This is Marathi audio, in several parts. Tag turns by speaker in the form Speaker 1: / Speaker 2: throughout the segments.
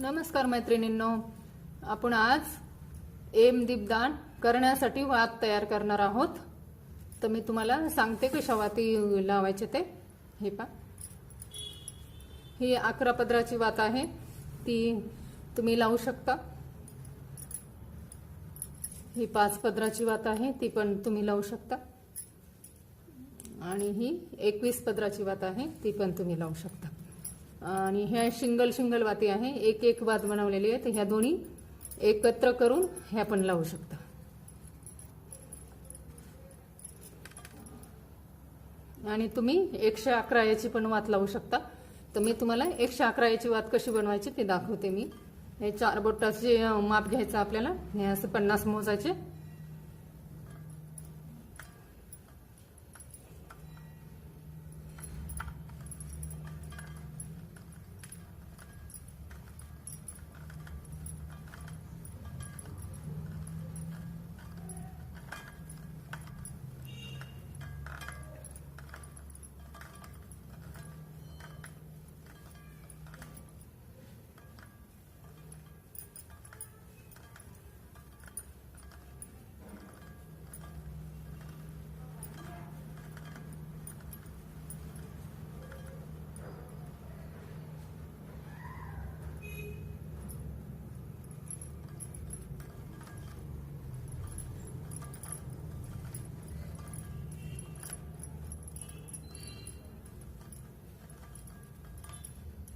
Speaker 1: नमस्कार मैत्रिणींनो. आपण आज एम दीपदान करण्यासाठी वात तयार करणार आहोत. तर मी तुम्हाला सांगते कशा वाती लावायचे ते. हे पा ही अकरा पदराची वात आहे. ती तुम्ही लावू शकता. ही पाच पदराची वात आहे. ती पण तुम्ही लावू शकता. आणि ही एकवीस पदराची वात आहे. ती पण तुम्ही लावू शकता. आणि ह्या शिंगल शिंगल वाती आहे. एक एक वात बनवलेली आहे तर ह्या दोन्ही एकत्र करून ह्या पण लावू शकता. आणि तुम्ही एकशे अकरा याची पण वात लावू शकता. तर मी तुम्हाला एकशे अकरा याची वात कशी बनवायची ते दाखवते मी. हे चार बोटाचे माप घ्यायचं आपल्याला. हे असं पन्नास मोजायचे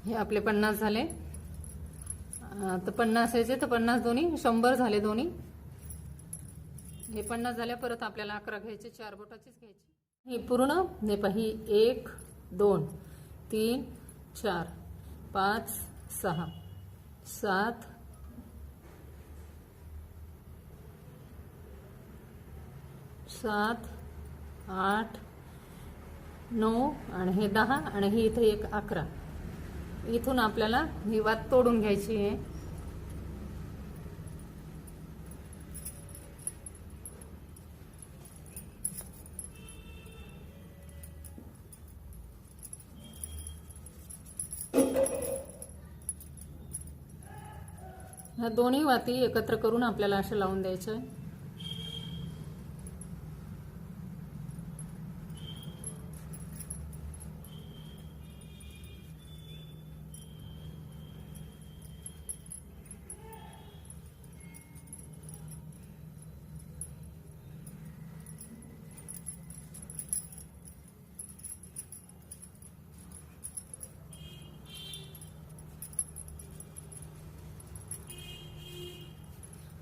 Speaker 1: हे आपले पन्नास झाले. तर पन्नास यायचे तर पन्नास दोन्ही शंभर झाले दोन्ही. हे पन्नास झाले परत आपल्याला अकरा घ्यायचे चार बोटाचीच घ्यायची. ही पूर्ण हे पाही एक दोन तीन चार पाच सहा सात सात आठ नऊ आणि हे दहा आणि हे इथे एक अकरा. इथून आपल्याला ही वात तोडून घ्यायची आहे. ह्या दोन्ही वाती एकत्र करून आपल्याला असं लावून द्यायचं आहे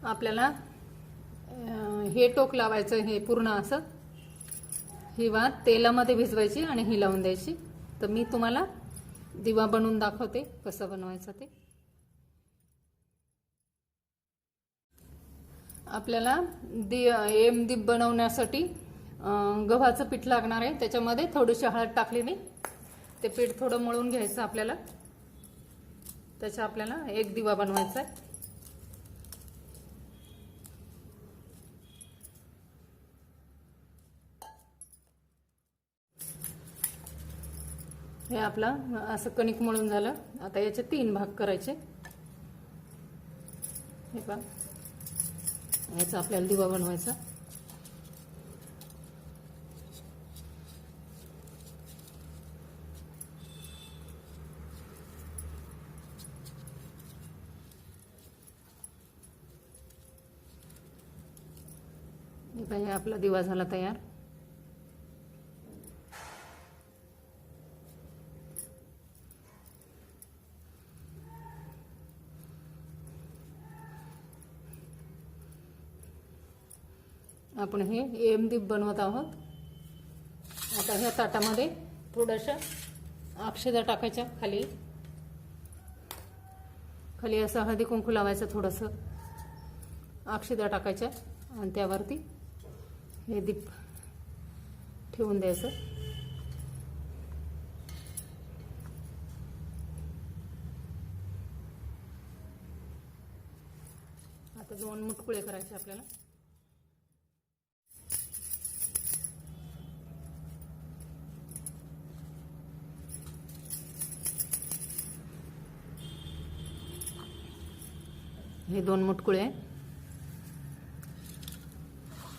Speaker 1: आपल्याला हे टोक लावायचं हे पूर्ण असं. ही वात तेलामध्ये भिजवायची आणि ही लावून द्यायची. तर मी तुम्हाला दिवा बनवून दाखवते कसं बनवायचं ते. आपल्याला दि एम दीप बनवण्यासाठी गव्हाचं पीठ लागणार आहे. त्याच्यामध्ये थोडीशी हळद टाकली मी. ते पीठ थोडं मळून घ्यायचं आपल्याला. त्याचा आपल्याला एक दिवा बनवायचा आहे. हे आपला असं कणिक मळून झालं. आता याचे तीन भाग करायचे. हे पहा. याचा आपल्याला दिवा बनवायचा. हे हे आपला दिवा झाला तयार. आपण हे एम दीप बनवत आहोत. आता ह्या ताटामध्ये थोडंसं अक्षदा टाकायच्या खाली. खाली असं हळदी कुंकू लावायचं थोडंसं. अक्षदा टाकायच्या आणि त्यावरती हे दीप ठेवून द्यायचं. आता दोन मुटकुळे करायचे आपल्याला. हे दोन मुटकुळे.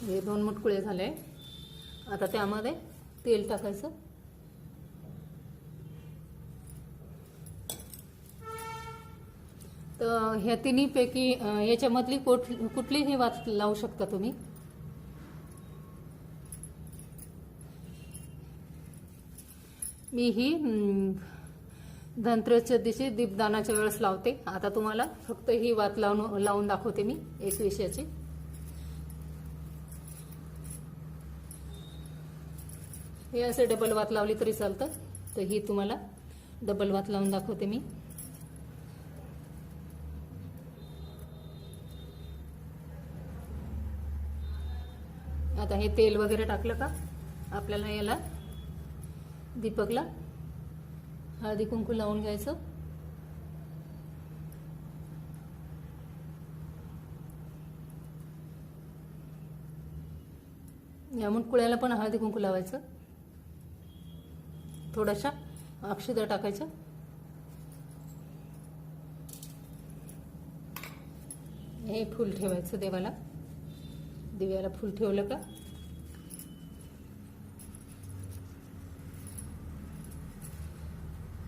Speaker 1: हे दोन मुटकुळे झाले. आता त्यामध्ये तेल टाकायचं. तर ह्या तिन्हीपैकी याच्यामधली कुठ कुठलीही वात लावू शकता तुम्ही. मी ही धनत्रयोदच्या दिवशी दीपदानाच्या वेळेस लावते. आता तुम्हाला फक्त ही वात लावून लावून दाखवते मी एक विषयाची. हे असे डबल वात लावली तरी चालतं. तर ही तुम्हाला डबल वात लावून दाखवते मी. आता हे तेल वगैरे टाकलं का? आपल्याला याला दीपकला हळदी कुंकू लावून घ्यायचं. या मुटकुळ्याला पण हळदी कुंकू लावायचं. थोड्याशा अक्षदा टाकायच्या हे फूल ठेवायचं देवाला. दिव्याला फूल ठेवलं का?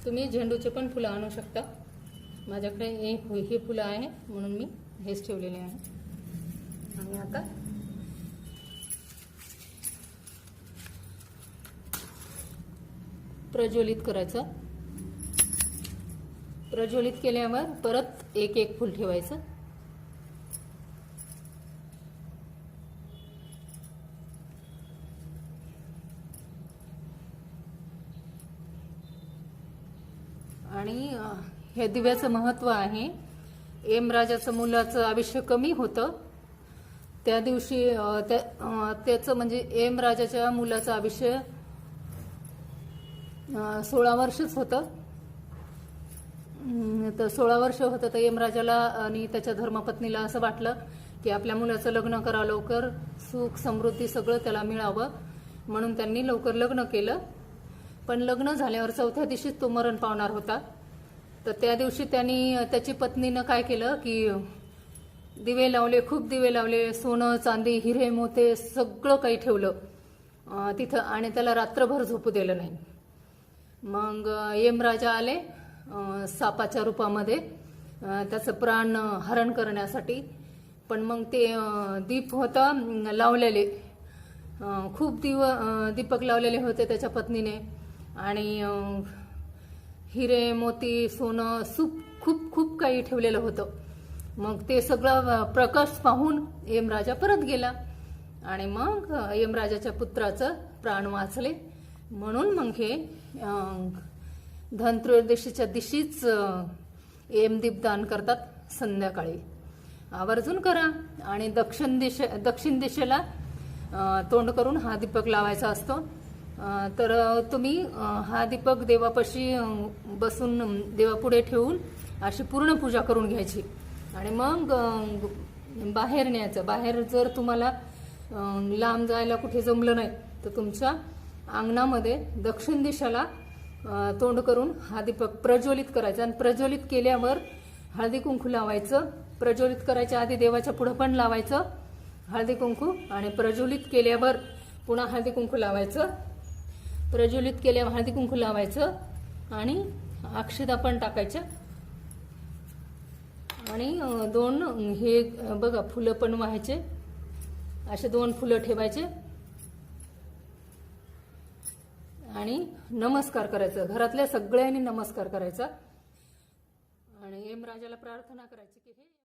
Speaker 1: तुम्ही झेंडूचे पण फुलं आणू शकता. माझ्याकडे हे हे फुलं आहे म्हणून मी हेच ठेवलेले आहे. आणि आता प्रज्वलित करायचं. प्रज्वलित केल्यावर परत एक एक फूल ठेवायचं. आणि हे दिव्याचं महत्त्व आहे. एम राजाचं मुलाचं आयुष्य कमी होतं. त्या दिवशी त्या त्याचं म्हणजे एम राजाच्या मुलाचं आयुष्य सोळा वर्षच होतं. तर सोळा वर्ष होतं तर यमराजाला आणि त्याच्या धर्मपत्नीला असं वाटलं की आपल्या मुलाचं लग्न करा लवकर. सुख समृद्धी सगळं त्याला मिळावं. म्हणून त्यांनी लवकर लग्न केलं. पण लग्न झाल्यावर चौथ्या दिवशीच तो मरण पावणार होता. तर त्या दिवशी त्यांनी त्याची पत्नीनं काय केलं की दिवे लावले खूप दिवे लावले सोनं चांदी हिरे मोते सगळं काही ठेवलं. तिथं आणि त्याला रात्रभर झोपू दिलं नाही. मग यमराजा आले सापाच्या रूपामध्ये. त्याचं प्राण हरण करण्यासाठी. पण मग ते दीप होतं लावलेले. खूप दिव दीपक लावलेले होते त्याच्या पत्नीने. आणि हिरे मोती सोनं सूप खूप खूप काही ठेवलेलं होतं. मग ते सगळं प्रकाश पाहून यमराजा परत गेला. आणि मग यमराजाच्या पुत्राचं प्राण वाचले. म्हणून मग हे धनत्रयोदशीच्या दिशीच यमदीप एम दीपदान करतात संध्याकाळी. आवर्जून करा आणि दक्षिण दिशे दक्षिण दिशेला तोंड करून हा दीपक लावायचा असतो. तर तुम्ही हा दीपक देवापाशी बसून देवापुढे ठेवून अशी पूर्ण पूजा करून घ्यायची. आणि मग बाहेर न्यायचं. बाहेर जर तुम्हाला लांब जायला कुठे जमलं नाही तर तुमच्या अंगणामध्ये दक्षिण दिशेला तोंड करून हा दीपक प्रज्वलित करायचा. आणि प्रज्वलित केल्यावर हळदी कुंकू लावायचं. प्रज्वलित करायच्या आधी देवाच्या पुढं पण लावायचं. हळदी कुंकू आणि प्रज्वलित केल्यावर पुन्हा हळदी कुंकू लावायचं. प्रज्वलित केल्यावर हळदी कुंकू लावायचं आणि अक्षदा पण टाकायच्या आणि दोन हे बघा फुलं पण व्हायचे. असे दोन फुलं ठेवायचे. आणि नमस्कार करायचं. घरातल्या सगळ्यांनी नमस्कार करायचा. आणि यमराजाला प्रार्थना करायची की हे